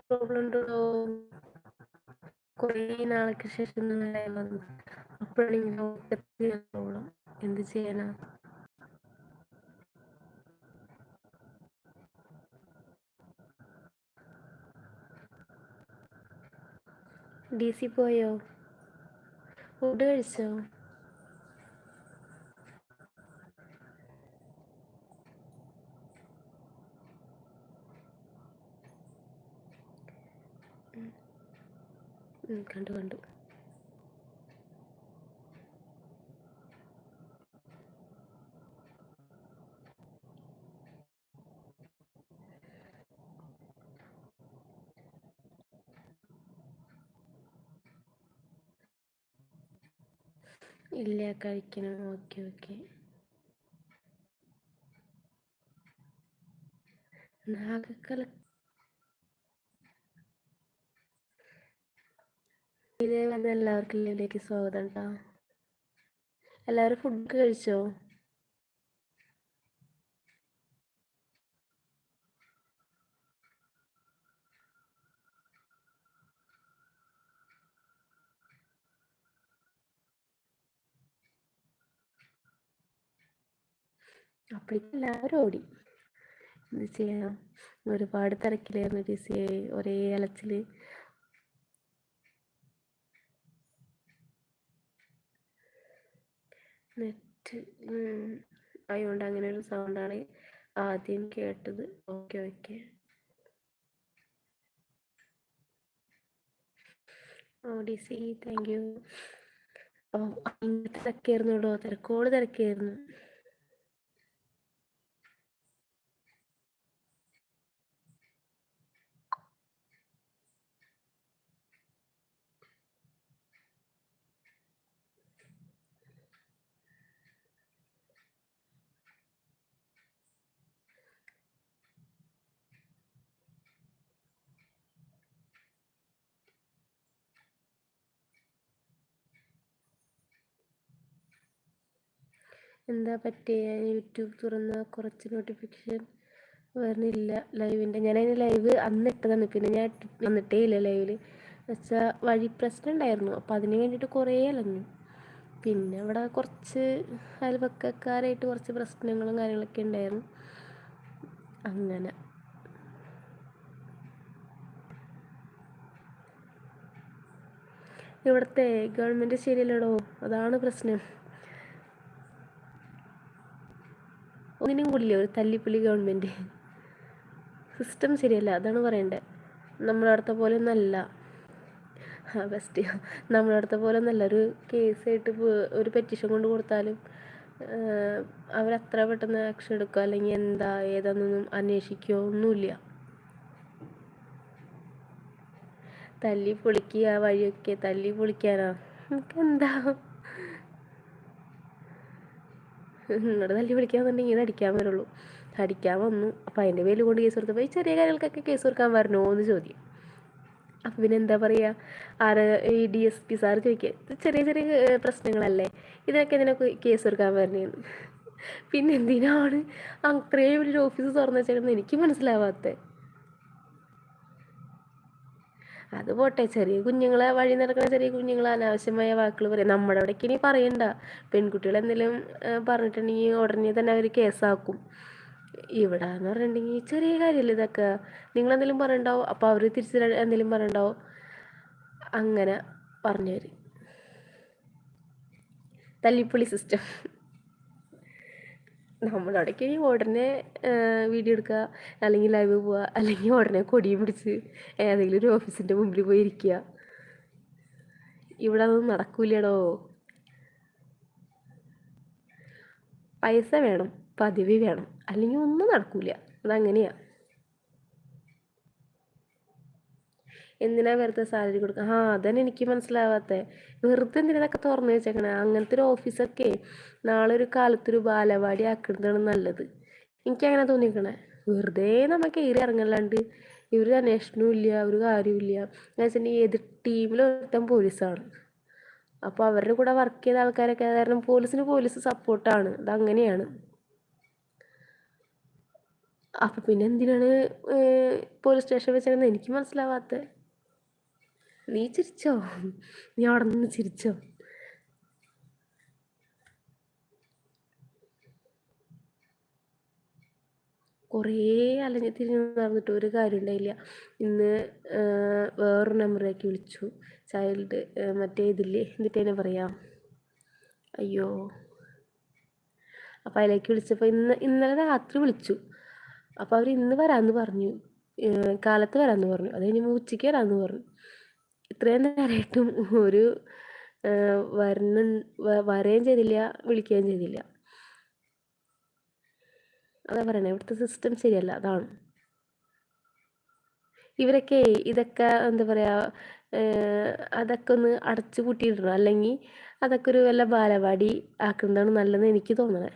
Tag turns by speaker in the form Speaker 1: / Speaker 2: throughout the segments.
Speaker 1: Problem കുറേ നാൾക്ക് ശേഷം അപ്പോഴാണ് എന്ത് ചെയ്യാനാ? ഡി സി പോയോ? ഫുഡ് കഴിച്ചോ? കണ്ടു കണ്ടു. ഇല്ല കഴിക്കണം. Okay okay. നാഗക്കല ഇതേ വന്ന എല്ലാവർക്കും ലീവിലേക്ക് സ്വാഗതം കേട്ടോ എല്ലാവരും ഫുഡ് കഴിച്ചോ? അപ്പോഴേക്കും എല്ലാവരും ഓടി. എന്ത് ചെയ്യാം? ഒരുപാട് തിരക്കിലായിരുന്നു സി ഒരേ അലച്ചിൽ നെറ്റ് അതുകൊണ്ട് അങ്ങനെ ഒരു സൗണ്ടാണ് ആദ്യം കേട്ടത്. ഓക്കെ ഓക്കെ ഓ ഡി സി താങ്ക് യു ഓ ഇങ്ങനത്തെ തിരക്കായിരുന്നു കേട്ടോ തിരക്കോട് തിരക്കായിരുന്നു. എന്താ പറ്റിയ? യൂട്യൂബ് തുറന്ന കുറച്ച് നോട്ടിഫിക്കേഷൻ വരുന്നില്ല ലൈവിന്റെ ഞാനതിന് ലൈവ് അന്ന് ഇട്ടതാണ് പിന്നെ ഞാൻ വന്നിട്ടേ ഇല്ല ലൈവിൽ വെച്ചാൽ വഴി പ്രശ്നം ഉണ്ടായിരുന്നു. അപ്പോൾ അതിന് വേണ്ടിയിട്ട് കുറേ അലഞ്ഞു. പിന്നെ അവിടെ കുറച്ച് അയൽപക്കക്കാരായിട്ട് കുറച്ച് പ്രശ്നങ്ങളും കാര്യങ്ങളൊക്കെ ഉണ്ടായിരുന്നു. അങ്ങനെ. ഇവിടുത്തെ ഗവൺമെന്റ് ശരിയല്ലടോ? അതാണ് പ്രശ്നം. ഒന്നിനും കൂടില്ല ഒരു തല്ലിപ്പുലി ഗവൺമെന്റ്? സിസ്റ്റം ശരിയല്ല അതാണ് പറയണ്ടത് നമ്മളടുത്ത പോലെ ഒന്നല്ല. ആ ബെസ്റ്റ്. നമ്മുടെ അടുത്ത പോലെ ഒന്നല്ല. ഒരു കേസായിട്ട് ഒരു പെറ്റീഷൻ കൊണ്ട് കൊടുത്താലും അവരത്ര പെട്ടെന്ന് ആക്ഷൻ എടുക്കുക അല്ലെങ്കിൽ എന്താ ഏതാണെന്നൊന്നും അന്വേഷിക്കുകയോ ഒന്നുമില്ല. തല്ലി പൊളിക്കുക വഴിയൊക്കെ തല്ലി പൊളിക്കാനാ നമുക്ക് എന്താ നിങ്ങളുടെ തല്ലി വിളിക്കാന്നുണ്ടെങ്കിൽ ഇത് അടിക്കാൻ വരുള്ളൂ. അടിക്കാൻ വന്നു. അപ്പം അതിന്റെ പേരിൽ കൊണ്ട് കേസ് കൊടുത്തപ്പോൾ ഈ ചെറിയ കാര്യങ്ങൾക്കൊക്കെ കേസ് കൊടുക്കാൻ വരണോ എന്ന് ചോദ്യം. അപ്പം പിന്നെ എന്താ പറയുക ആര് ഈ ഡി എസ് പി സാർ ചോദിക്കുക ചെറിയ ചെറിയ പ്രശ്നങ്ങളല്ലേ? ഇതിനൊക്കെ ഇതിനൊക്കെ കേസ് കൊടുക്കാൻ വരണേന്ന്? പിന്നെ എന്തിനാണ്? അത്രയും വലിയൊരു ഓഫീസ് തുറന്നു വെച്ചേക്കുന്നത് എനിക്ക് മനസ്സിലാവാത്തത് അത് പോട്ടെ ചെറിയ കുഞ്ഞുങ്ങളെ വഴി നടക്കുന്ന ചെറിയ കുഞ്ഞുങ്ങളെ അനാവശ്യമായ വാക്കുകൾ പറയും. നമ്മുടെ അവിടേക്ക് ഇനി പറയണ്ട. പെൺകുട്ടികൾ എന്തെങ്കിലും പറഞ്ഞിട്ടുണ്ടെങ്കിൽ ഉടനെ തന്നെ അവർ കേസാക്കും. ഇവിടെ എന്ന് പറഞ്ഞിട്ടുണ്ടെങ്കിൽ ചെറിയ കാര്യമല്ലേ ഇതൊക്കെ. നിങ്ങൾ എന്തെങ്കിലും പറയണ്ടാവും? അപ്പോൾ അവർ തിരിച്ച് എന്തെങ്കിലും പറയണ്ടാവും? അങ്ങനെ പറഞ്ഞു തരും തല്ലിപ്പൊളി സിസ്റ്റം നമ്മളവിടേക്ക് ഉടനെ വീഡിയോ എടുക്കുക അല്ലെങ്കിൽ ലൈവ് പോവുക അല്ലെങ്കിൽ ഉടനെ കൊടിയും പിടിച്ച് ഏതെങ്കിലും ഒരു ഓഫീസിന്റെ മുമ്പിൽ പോയി ഇരിക്കുക. ഇവിടെ അതൊന്നും നടക്കൂലടോ. പൈസ വേണം പതിവ് വേണം അല്ലെങ്കിൽ ഒന്നും നടക്കൂല. അതങ്ങനെയാണ് എന്തിനാ വെറുതെ സാലറി കൊടുക്കുക ആ അതന്നെ എനിക്ക് മനസ്സിലാവാത്തത് വെറുതെ എന്തിനാ ഇതൊക്കെ തുറന്നു വെച്ചേക്കണ? അങ്ങനത്തെ ഒരു ഓഫീസൊക്കെ നാളെ ഒരു കാലത്തൊരു ബാലവാടി ആക്കുന്നതാണ് നല്ലത്. എനിക്കങ്ങനെ തോന്നിക്കണേ? വെറുതെ നമുക്ക് കയറി ഇറങ്ങല്ലാണ്ട് ഇവർ അന്വേഷണവും ഇല്ല ഒരു കാര്യമില്ല എന്ന് വെച്ചിട്ടുണ്ടെങ്കിൽ ഏത് ടീമിലൊരുത്തൻ പോലീസാണ്. അപ്പോൾ അവരുടെ കൂടെ വർക്ക് ചെയ്ത ആൾക്കാരൊക്കെ കാരണം പോലീസിന് പോലീസ് സപ്പോർട്ടാണ് അതങ്ങനെയാണ്. അപ്പം പിന്നെ എന്തിനാണ് പോലീസ് സ്റ്റേഷൻ വെച്ചേക്കുന്നത് എനിക്ക് മനസ്സിലാവാത്ത. നീ ചിരിച്ചോ? നീ അവിടെ നിന്ന് ചിരിച്ചോ? കുറേ അലഞ്ഞു തിരിഞ്ഞ് നടന്നിട്ട് ഒരു കാര്യം ഉണ്ടായില്ല. ഇന്ന് വേറൊരു നമ്പറിലേക്ക് വിളിച്ചു. ചൈൽഡ് മറ്റേ ഇതില്ലേ? എന്നിട്ട് പറയാം അയ്യോ. അപ്പോൾ അതിലേക്ക് വിളിച്ചപ്പോൾ ഇന്ന് ഇന്നലെ രാത്രി വിളിച്ചു. അപ്പോൾ അവർ ഇന്ന് വരാമെന്ന് പറഞ്ഞു. കാലത്ത് വരാമെന്ന് പറഞ്ഞു. അത് കഴിഞ്ഞ് ഉച്ചയ്ക്ക് വരാമെന്ന് പറഞ്ഞു. ഇത്രയും നേരമായിട്ടും ഒരു വരണ വരുകയും ചെയ്തില്ല വിളിക്കുകയും ചെയ്തില്ല. അതാ പറയണേ ഇവിടുത്തെ സിസ്റ്റം ശരിയല്ല അതാണ്. ഇവരൊക്കെ ഇതൊക്കെ എന്താ പറയുക അതൊക്കെ ഒന്ന് അടച്ചു പൂട്ടിയിടണം. അല്ലെങ്കിൽ അതൊക്കെ ഒരു വല്ല ബാലവാടി ആക്കുന്നതാണ് നല്ലതെന്ന് എനിക്ക് തോന്നണേ.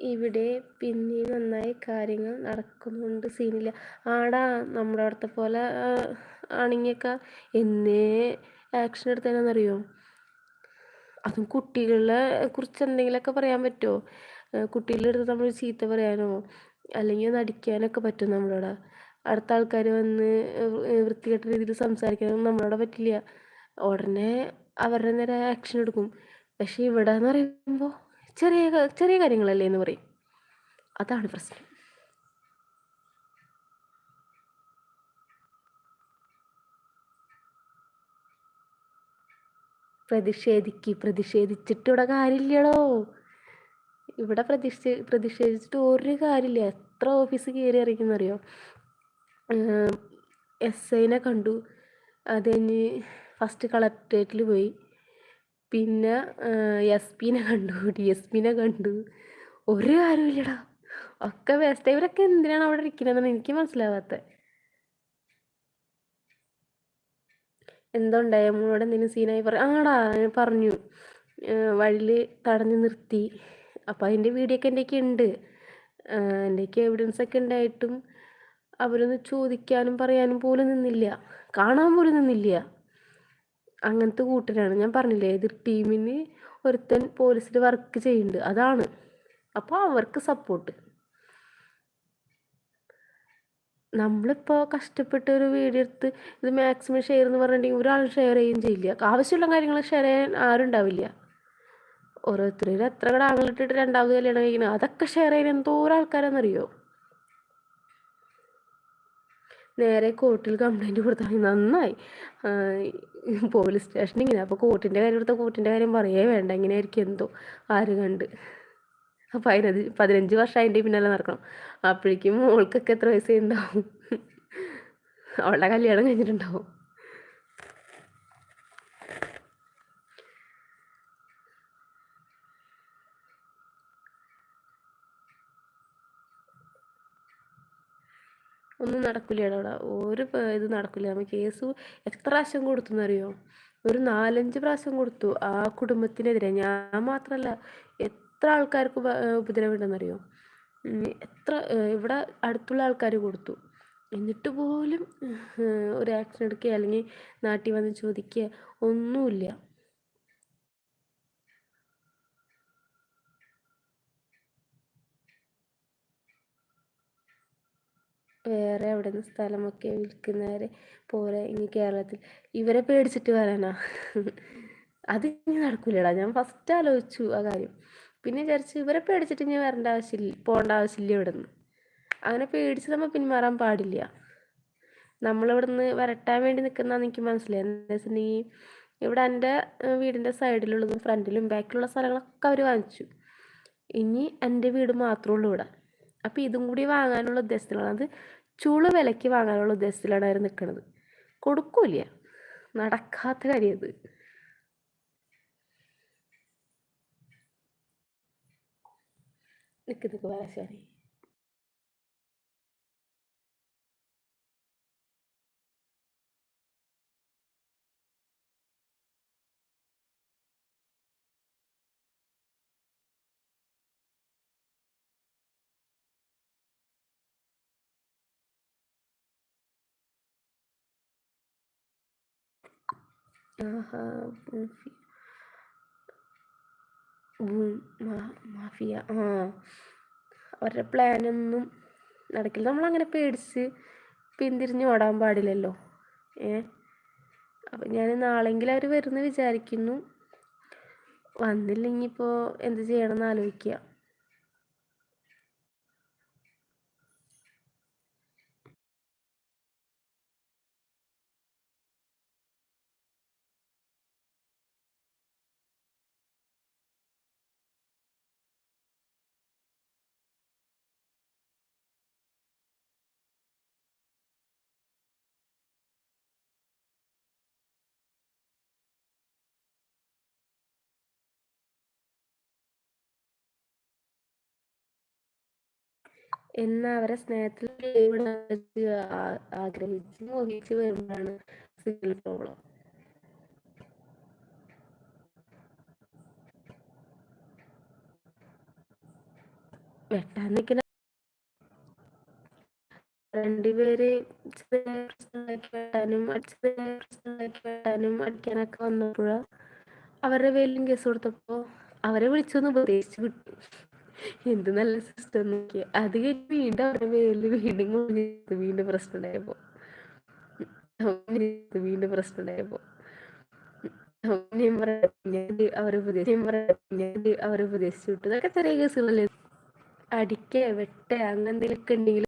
Speaker 1: ഇവിടെ പിന്നെയും നന്നായി കാര്യങ്ങൾ നടക്കുന്നുണ്ട് സീനില്ല ആടാ നമ്മുടെ അവിടുത്തെ പോലെ ആണെങ്കിലൊക്കെ എന്നേ ആക്ഷൻ എടുത്തതെന്നറിയോ അതും കുട്ടികളെ കുറിച്ച് എന്തെങ്കിലുമൊക്കെ പറയാൻ പറ്റുമോ കുട്ടികളുടെ അടുത്ത് നമ്മൾ ചീത്ത പറയാനോ? അല്ലെങ്കിൽ നടിക്കാനൊക്കെ പറ്റും നമ്മളോട്. അടുത്ത ആൾക്കാർ വന്ന് വൃത്തികെട്ട രീതിയിൽ സംസാരിക്കാനൊന്നും നമ്മളോട് പറ്റില്ല. ഉടനെ അവരുടെ നേരെ ആക്ഷൻ എടുക്കും. പക്ഷേ ഇവിടെ എന്ന് പറയുമ്പോൾ ചെറിയ ചെറിയ കാര്യങ്ങളല്ലേ എന്ന് പറയും. അതാണ് പ്രശ്നം. പ്രതിഷേധിക്ക് പ്രതിഷേധിച്ചിട്ട് ഇവിടെ കാര്യമില്ലടോ. ഇവിടെ പ്രതിഷേ പ്രതിഷേധിച്ചിട്ട് ഒരു കാര്യമില്ല. എത്ര ഓഫീസ് കയറി അറിയോ എസ് ഐനെ കണ്ടു. അത് കഴിഞ്ഞ് ഫസ്റ്റ് കളക്ട്രേറ്റിൽ പോയി. പിന്നെ എസ് പിനെ കണ്ടു ഡി എസ് പിനെ കണ്ടു. ഒരു കാര്യമില്ലടാ ഒക്കെ വേസ്റ്റ് ഇവരൊക്കെ എന്തിനാണ് അവിടെ ഇരിക്കുന്നതെന്ന് എനിക്ക് മനസ്സിലാവാത്തത് എന്തുണ്ടായി? മോളോട് എന്തെങ്കിലും സീനായി പറ ആടാ പറഞ്ഞു. വഴിയിൽ തടഞ്ഞു നിർത്തി. അപ്പോൾ അതിന്റെ വീഡിയോ ഒക്കെ എന്റെയൊക്കെ ഉണ്ട്. എന്റെയൊക്കെ എവിഡൻസ് ഒക്കെ ഉണ്ടായിട്ടും അവരൊന്ന് ചോദിക്കാനും പറയാനും പോലും നിന്നില്ല. കാണാൻ പോലും നിന്നില്ല. അങ്ങനത്തെ കൂട്ടരാണ്. ഞാൻ പറഞ്ഞില്ലേ എതിർ ടീമിന് ഒരുത്തൻ പോലീസിൽ വർക്ക് ചെയ്യുന്നുണ്ട്. അതാണ്. അപ്പോൾ അവർക്ക് സപ്പോർട്ട് നമ്മളിപ്പോൾ കഷ്ടപ്പെട്ട് ഒരു വീഡിയോ എടുത്ത് ഇത് മാക്സിമം ഷെയർ എന്ന് പറഞ്ഞിട്ടുണ്ടെങ്കിൽ ഒരാൾ ഷെയർ ചെയ്യുകയും ചെയ്യില്ല. ആവശ്യമുള്ള കാര്യങ്ങൾ ഷെയർ ചെയ്യാൻ ആരും ഉണ്ടാവില്ല. ഓരോരുത്തരും എത്ര കടാങ്ങളിട്ടിട്ട് രണ്ടാമത് കല്യാണം കഴിക്കുന്നത് അതൊക്കെ ഷെയർ ചെയ്യാൻ എന്തോരം ആൾക്കാരെന്നറിയോ നേരെ കോർട്ടിൽ കംപ്ലൈന്റ് കൊടുത്താൽ നന്നായി. പോലീസ് സ്റ്റേഷൻ ഇങ്ങനെ. അപ്പോൾ കോർട്ടിന്റെ കാര്യം എടുത്താൽ കോർട്ടിന്റെ കാര്യം പറയേ വേണ്ട. ഇങ്ങനെ ആയിരിക്കും എന്തോ. ആര് കണ്ട്. അപ്പോൾ അതിനത് പതിനഞ്ച് വർഷം അതിന്റെ പിന്നാലെ നടക്കണം. അപ്പോഴേക്കും മോൾക്കൊക്കെ എത്ര വയസ്സേ ഉണ്ടാവും? അവളുടെ കല്യാണം കഴിഞ്ഞിട്ടുണ്ടാവും. ഒന്നും നടക്കില്ല അവിടെ. ഒരു ഇത് നടക്കില്ല നമ്മൾ കേസ് എത്ര പ്രാവശ്യം കൊടുത്തു എന്നറിയോ ഒരു നാലഞ്ച് പ്രാവശ്യം കൊടുത്തു. ആ കുടുംബത്തിനെതിരെ. ഞാൻ മാത്രമല്ല എത്ര ആൾക്കാർക്ക് ഉപദ്രവമുണ്ടെന്നറിയോ? എത്ര ഇവിടെ അടുത്തുള്ള ആൾക്കാർ കൊടുത്തു. എന്നിട്ട് പോലും ഒരു ആക്ഷൻ എടുക്കുക അല്ലെങ്കിൽ നാട്ടിൽ വന്ന് ചോദിക്കുക ഒന്നുമില്ല. വേറെ അവിടെ നിന്ന് സ്ഥലമൊക്കെ വിൽക്കുന്നവരെ പോലെ ഇനി കേരളത്തിൽ ഇവരെ പേടിച്ചിട്ട് വരാനാ. അത് ഇനി നടക്കൂലടാ. ഞാൻ ഫസ്റ്റ് ആലോചിച്ചു ആ കാര്യം. പിന്നെ വിചാരിച്ചു ഇവരെ പേടിച്ചിട്ട് ഇനി വരേണ്ട ആവശ്യമില്ല പോകേണ്ട ആവശ്യമില്ല ഇവിടെ നിന്ന് അങ്ങനെ പേടിച്ച് നമ്മൾ പിന്മാറാൻ പാടില്ല. നമ്മളിവിടെ നിന്ന് വരട്ടാൻ വേണ്ടി നിൽക്കുന്നതെന്ന് എനിക്ക് മനസ്സിലായി. എന്താ വെച്ചിട്ടുണ്ടെങ്കിൽ ഇവിടെ എന്റെ വീടിന്റെ സൈഡിലുള്ളതും ഫ്രണ്ടിലും ബാക്കിലുള്ള സ്ഥലങ്ങളൊക്കെ അവർ വാങ്ങിച്ചു. ഇനി എന്റെ വീട് മാത്രമേ ഉള്ളൂ ഇവിടെ. അപ്പോൾ ഇതും കൂടി വാങ്ങാനുള്ള ഉദ്ദേശത്തിലാണ്. അത് ചുളു വിലയ്ക്ക് വാങ്ങാനുള്ള ഉദ്ദേശത്തിലാണ് അവർ നിൽക്കുന്നത് കൊടുക്കൂല നടക്കാത്ത കാര്യം നിൽക്കുന്നു നിൽക്ക് മാഫിയ ആ ah. അവരുടെ പ്ലാനൊന്നും നടക്കില്ല. നമ്മളങ്ങനെ പേടിച്ച് പിന്തിരിഞ്ഞ് ഓടാൻ പാടില്ലല്ലോ. ഏ? അപ്പം ഞാൻ നാളെങ്കിലും അവർ വരുന്ന് വിചാരിക്കുന്നു. വന്നില്ലെങ്കിൽ ഇപ്പോൾ എന്ത് ചെയ്യണമെന്ന് ആലോചിക്കുക എന്ന് അവരെ സ്നേഹത്തിൽ ആഗ്രഹിച്ച് മോഹിച്ച് വരുമ്പോഴാണ് സിംഗിൾ പ്രോബ്ലം വെട്ടാൻ നിൽക്കുന്ന രണ്ടുപേര് വെട്ടാനും അടിക്കാനൊക്കെ വന്നപ്പോഴാ അവരുടെ പേരിലും കേസ് കൊടുത്തപ്പോ അവരെ വിളിച്ചൊന്ന് ഉപദേശിച്ച് വിട്ടു. എന്ത് നല്ല സിസ്റ്റം നോക്കിയ. അത് കഴിഞ്ഞ് വീണ്ടും അവരുടെ പേരിൽ വീണ്ടും വീണ്ടും പ്രശ്നം ഉണ്ടായപ്പോ വീണ്ടും പ്രശ്നം ഉണ്ടായപ്പോ അവരെ ഉപദേശിച്ചു. അവരെ ഉപദേശിച്ചു. ചെറിയ കേസുകളല്ലേ? അടിക്കേ വെട്ടേ അങ്ങനെ എന്തെങ്കിലുമൊക്കെ ഉണ്ടെങ്കിൽ